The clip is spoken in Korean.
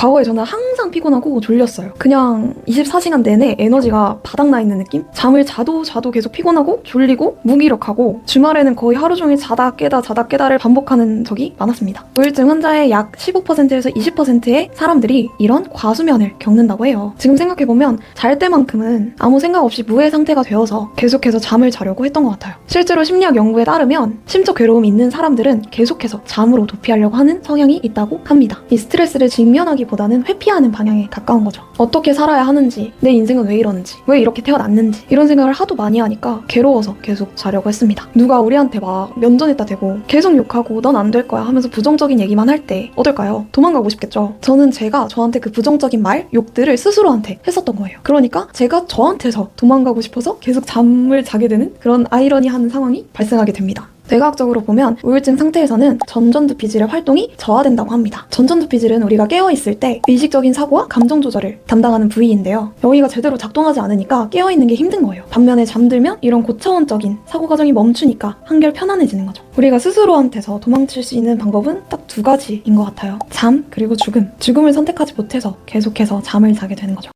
과거에 저는 항상 피곤하고 졸렸어요. 그냥 24시간 내내 에너지가 바닥나 있는 느낌? 잠을 자도 자도 계속 피곤하고 졸리고 무기력하고 주말에는 거의 하루 종일 자다 깨다 자다 깨다를 반복하는 적이 많았습니다. 우울증 환자의 약 15%에서 20%의 사람들이 이런 과수면을 겪는다고 해요. 지금 생각해보면 잘 때만큼은 아무 생각 없이 무해 상태가 되어서 계속해서 잠을 자려고 했던 것 같아요. 실제로 심리학 연구에 따르면 심적 괴로움이 있는 사람들은 계속해서 잠으로 도피하려고 하는 성향이 있다고 합니다. 이 스트레스를 직면하기 보다는 회피하는 방향에 가까운 거죠. 어떻게 살아야 하는지, 내 인생은 왜 이러는지, 왜 이렇게 태어났는지 이런 생각을 하도 많이 하니까 괴로워서 계속 자려고 했습니다. 누가 우리한테 막 면전에다 대고 계속 욕하고 넌 안 될 거야 하면서 부정적인 얘기만 할 때 어떨까요? 도망가고 싶겠죠. 저는 제가 저한테 그 부정적인 말, 욕들을 스스로한테 했었던 거예요. 그러니까 제가 저한테서 도망가고 싶어서 계속 잠을 자게 되는 그런 아이러니한 상황이 발생하게 됩니다. 뇌과학적으로 보면 우울증 상태에서는 전전두피질의 활동이 저하된다고 합니다. 전전두피질은 우리가 깨어있을 때 의식적인 사고와 감정 조절을 담당하는 부위인데요. 여기가 제대로 작동하지 않으니까 깨어있는 게 힘든 거예요. 반면에 잠들면 이런 고차원적인 사고 과정이 멈추니까 한결 편안해지는 거죠. 우리가 스스로한테서 도망칠 수 있는 방법은 딱 두 가지인 것 같아요. 잠, 그리고 죽음. 죽음을 선택하지 못해서 계속해서 잠을 자게 되는 거죠.